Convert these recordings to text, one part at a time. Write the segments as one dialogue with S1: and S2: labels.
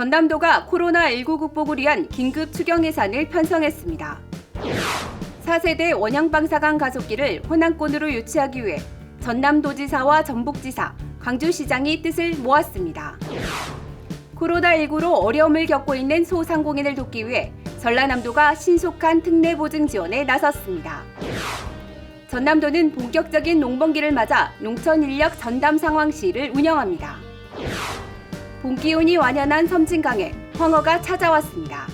S1: 전남도가 코로나19 극복을 위한 긴급 추경 예산을 편성했습니다. 4세대 원양방사강 가속기를 호남권으로 유치하기 위해 전남도지사와 전북지사, 광주시장이 뜻을 모았습니다. 코로나19로 어려움을 겪고 있는 소상공인을 돕기 위해 전라남도가 신속한 특례 보증 지원에 나섰습니다. 전남도는 본격적인 농번기를 맞아 농촌 인력 전담 상황실을 운영합니다. 봄 기운이 완연한 섬진강에 황어가 찾아왔습니다.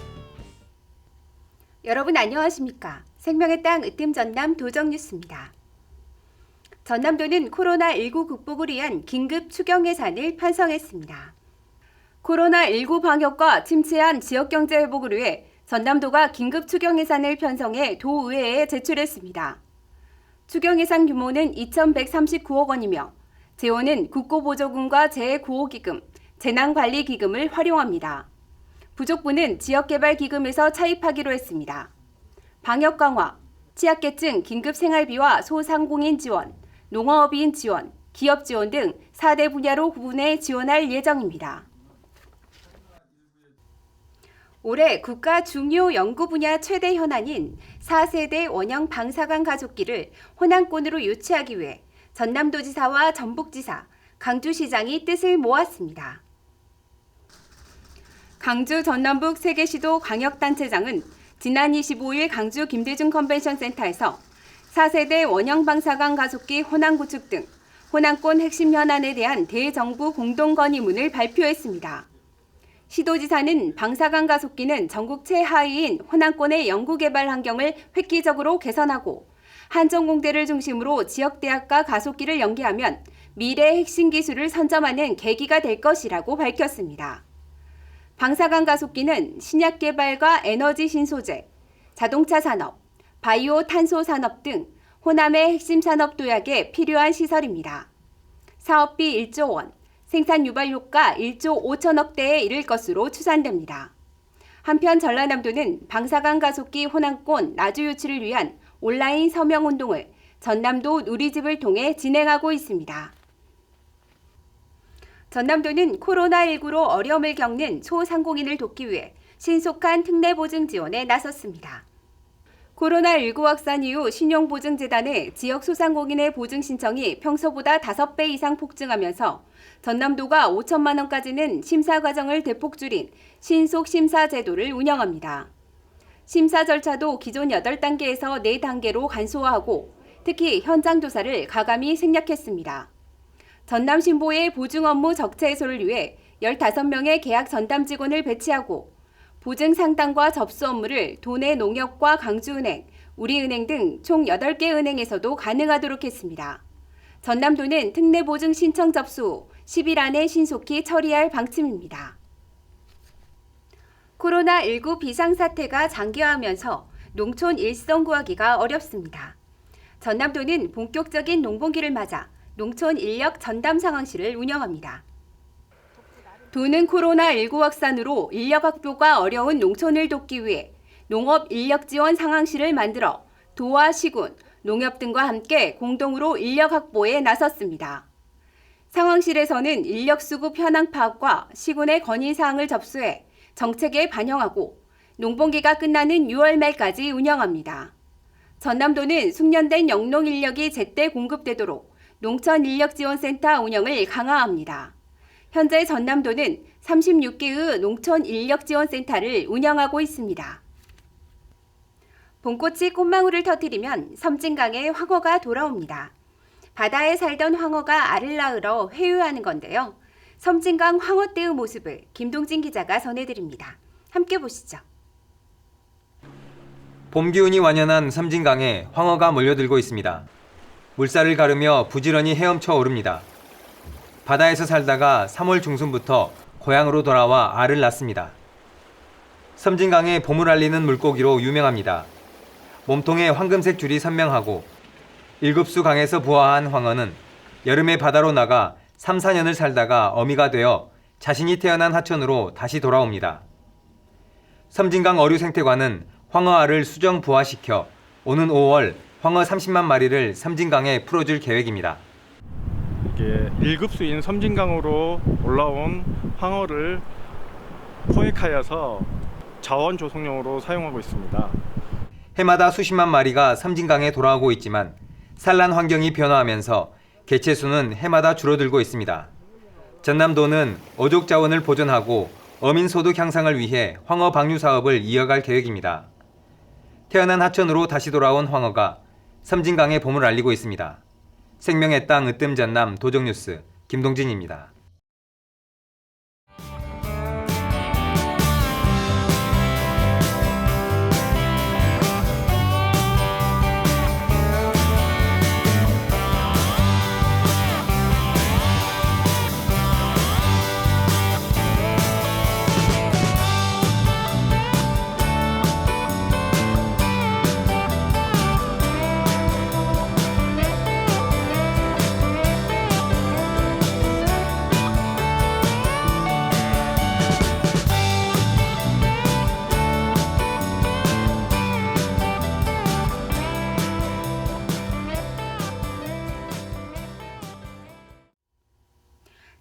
S1: 여러분 안녕하십니까? 생명의 땅 으뜸 전남 도정 뉴스입니다. 전남도는 코로나19 극복을 위한 긴급 추경 예산을 편성했습니다. 코로나19 방역과 침체한 지역 경제 회복을 위해 전남도가 긴급 추경 예산을 편성해 도의회에 제출했습니다. 추경 예산 규모는 2,139억 원이며 재원은 국고보조금과 재구호기금, 재난관리기금을 활용합니다. 부족분은 지역개발기금에서 차입하기로 했습니다. 방역 강화, 취약계층 긴급 생활비와 소상공인 지원, 농어업인 지원, 기업 지원 등 4대 분야로 구분해 지원할 예정입니다. 올해 국가 중요 연구 분야 최대 현안인 4세대 원형 방사강 가족기를 호남권으로 유치하기 위해 전남도지사와 전북지사, 강주시장이 뜻을 모았습니다. 강주 전남북 세계시도 광역단체장은 지난 25일 강주 김대중 컨벤션 센터에서 4세대 원형 방사강 가속기 호남 구축 등 호남권 핵심 현안에 대한 대정부 공동 건의문을 발표했습니다. 시도지사는 방사강 가속기는 전국 최하위인 호남권의 연구개발 환경을 획기적으로 개선하고 한전공대를 중심으로 지역대학과 가속기를 연계하면 미래 핵심 기술을 선점하는 계기가 될 것이라고 밝혔습니다. 방사강 가속기는 신약 개발과 에너지 신소재, 자동차 산업, 바이오 탄소 산업 등 호남의 핵심 산업 도약에 필요한 시설입니다. 사업비 1조 원, 생산 유발 효과 1조 5천억 대에 이를 것으로 추산됩니다. 한편 전라남도는 방사강 가속기 호남권 나주 유치를 위한 온라인 서명 운동을 전남도 누리집을 통해 진행하고 있습니다. 전남도는 코로나19로 어려움을 겪는 소상공인을 돕기 위해 신속한 특례 보증 지원에 나섰습니다. 코로나19 확산 이후 신용보증재단의 지역 소상공인의 보증 신청이 평소보다 5배 이상 폭증하면서 전남도가 5천만 원까지는 심사 과정을 대폭 줄인 신속 심사 제도를 운영합니다. 심사 절차도 기존 8단계에서 4단계로 간소화하고 특히 현장 조사를 가감히 생략했습니다. 전남 신보의 보증 업무 적체 해소를 위해 15명의 계약 전담 직원을 배치하고 보증 상담과 접수 업무를 도내 농협과 강주은행, 우리은행 등 총 8개 은행에서도 가능하도록 했습니다. 전남도는 특례 보증 신청 접수 후 10일 안에 신속히 처리할 방침입니다. 코로나19 비상사태가 장기화하면서 농촌 일성 구하기가 어렵습니다. 전남도는 본격적인 농번기를 맞아 농촌 인력 전담 상황실을 운영합니다. 도는 코로나19 확산으로 인력 확보가 어려운 농촌을 돕기 위해 농업 인력 지원 상황실을 만들어 도와 시군, 농협 등과 함께 공동으로 인력 확보에 나섰습니다. 상황실에서는 인력 수급 현황 파악과 시군의 건의 사항을 접수해 정책에 반영하고 농번기가 끝나는 6월 말까지 운영합니다. 전남도는 숙련된 영농 인력이 제때 공급되도록 농촌인력지원센터 운영을 강화합니다. 현재 전남도는 36개의 농촌인력지원센터를 운영하고 있습니다. 봄꽃이 꽃망울을 터뜨리면 섬진강에 황어가 돌아옵니다. 바다에 살던 황어가 알을 낳으러 회유하는 건데요. 섬진강 황어떼의 모습을 김동진 기자가 전해드립니다. 함께 보시죠.
S2: 봄 기운이 완연한 섬진강에 황어가 몰려들고 있습니다. 물살을 가르며 부지런히 헤엄쳐 오릅니다. 바다에서 살다가 3월 중순부터 고향으로 돌아와 알을 낳습니다. 섬진강의 봄을 알리는 물고기로 유명합니다. 몸통에 황금색 줄이 선명하고 일급수 강에서 부화한 황어는 여름에 바다로 나가 3, 4년을 살다가 어미가 되어 자신이 태어난 하천으로 다시 돌아옵니다. 섬진강 어류생태관은 황어알을 수정 부화시켜 오는 5월 황어 30만 마리를 섬진강에 풀어줄 계획입니다.
S3: 이게 1급수인 섬진강으로 올라온 황어를 포획하여서 자원 조성용으로 사용하고 있습니다.
S2: 해마다 수십만 마리가 삼진강에 돌아오고 있지만 산란 환경이 변화하면서 개체 수는 해마다 줄어들고 있습니다. 전남도는 어족 자원을 보존하고 어민 소득 향상을 위해 황어 방류 사업을 이어갈 계획입니다. 태어난 하천으로 다시 돌아온 황어가 삼진강의 봄을 알리고 있습니다. 생명의 땅 으뜸 전남 도정뉴스 김동진입니다.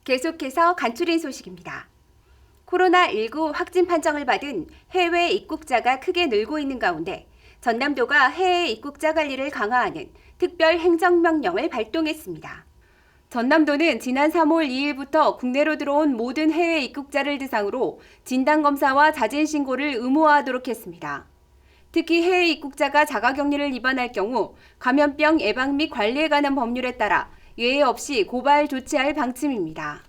S1: 계속해서 간추린 소식입니다. 코로나19 확진 판정을 받은 해외 입국자가 크게 늘고 있는 가운데 전남도가 해외 입국자 관리를 강화하는 특별 행정명령을 발동했습니다. 전남도는 지난 3월 2일부터 국내로 들어온 모든 해외 입국자를 대상으로 진단검사와 자진신고를 의무화하도록 했습니다. 특히 해외 입국자가 자가격리를 위반할 경우 감염병 예방 및 관리에 관한 법률에 따라 예외 없이 고발 조치할 방침입니다.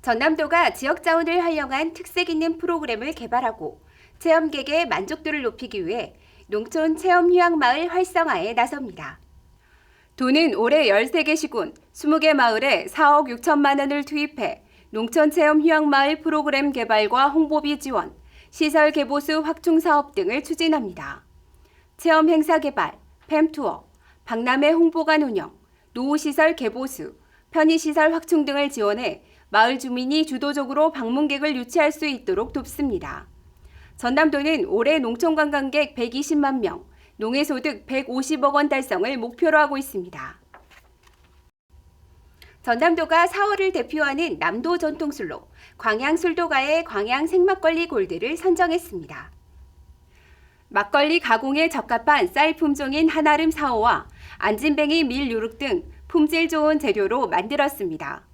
S1: 전남도가 지역 자원을 활용한 특색 있는 프로그램을 개발하고 체험객의 만족도를 높이기 위해 농촌 체험 휴양 마을 활성화에 나섭니다. 도는 올해 13개 시군 20개 마을에 4억 6천만 원을 투입해 농촌 체험 휴양 마을 프로그램 개발과 홍보비 지원, 시설 개보수 확충 사업 등을 추진합니다. 체험 행사 개발, 팸 투어, 박람회 홍보관 운영, 노후시설 개보수, 편의시설 확충 등을 지원해 마을 주민이 주도적으로 방문객을 유치할 수 있도록 돕습니다. 전남도는 올해 농촌관광객 120만 명, 농해소득 150억 원 달성을 목표로 하고 있습니다. 전남도가 4월을 대표하는 남도 전통술로 광양 술도가의 광양 생막걸리 골드를 선정했습니다. 막걸리 가공에 적합한 쌀 품종인 한아름 사호와 안진뱅이 밀유룩 등 품질 좋은 재료로 만들었습니다.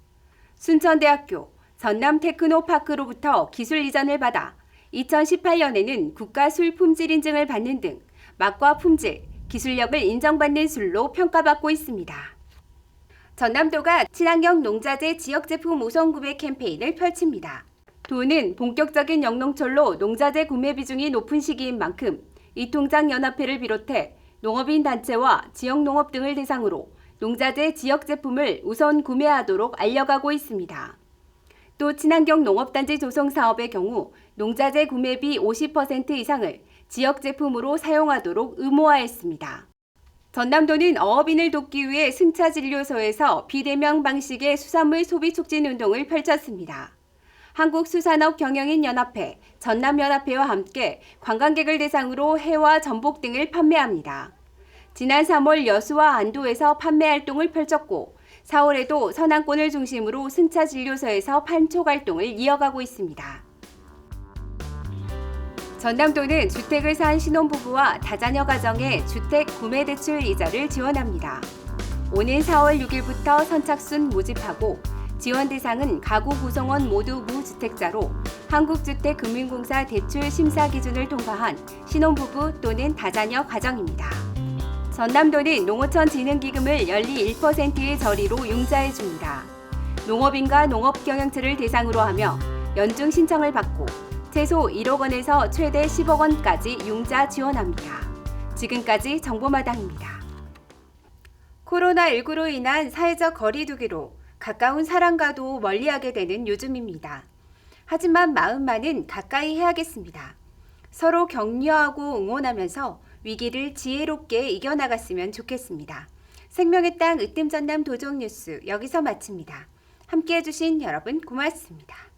S1: 순천대학교 전남 테크노파크로부터 기술 이전을 받아 2018년에는 국가 술 품질 인증을 받는 등 맛과 품질, 기술력을 인정받는 술로 평가받고 있습니다. 전남도가 친환경 농자재 지역 제품 우선 구매 캠페인을 펼칩니다. 도는 본격적인 영농철로 농자재 구매 비중이 높은 시기인 만큼 이통장 연합회를 비롯해 농업인 단체와 지역 농업 등을 대상으로 농자재 지역 제품을 우선 구매하도록 알려가고 있습니다. 또 친환경 농업단지 조성 사업의 경우 농자재 구매비 50% 이상을 지역 제품으로 사용하도록 의무화했습니다. 전남도는 어업인을 돕기 위해 승차진료소에서 비대면 방식의 수산물 소비 촉진 운동을 펼쳤습니다. 한국수산업 경영인 연합회, 전남연합회와 함께 관광객을 대상으로 해와 전복 등을 판매합니다. 지난 3월 여수와 안도에서 판매 활동을 펼쳤고 4월에도 서남권을 중심으로 승차 진료소에서 판촉 활동을 이어가고 있습니다. 전남도는 주택을 산 신혼부부와 다자녀 가정의 주택 구매 대출 이자를 지원합니다. 오는 4월 6일부터 선착순 모집하고 지원 대상은 가구 구성원 모두 무주택자로 한국주택금융공사 대출 심사 기준을 통과한 신혼부부 또는 다자녀 가정입니다. 전남도는 농어촌 진흥기금을 연리 1%의 저리로 융자해 줍니다. 농업인과 농업경영체를 대상으로 하며 연중 신청을 받고 최소 1억 원에서 최대 10억 원까지 융자 지원합니다. 지금까지 정보마당입니다. 코로나19로 인한 사회적 거리두기로 가까운 사람과도 멀리하게 되는 요즘입니다. 하지만 마음만은 가까이 해야겠습니다. 서로 격려하고 응원하면서 위기를 지혜롭게 이겨나갔으면 좋겠습니다. 생명의 땅 으뜸 전남 도정 뉴스 여기서 마칩니다. 함께 해주신 여러분 고맙습니다.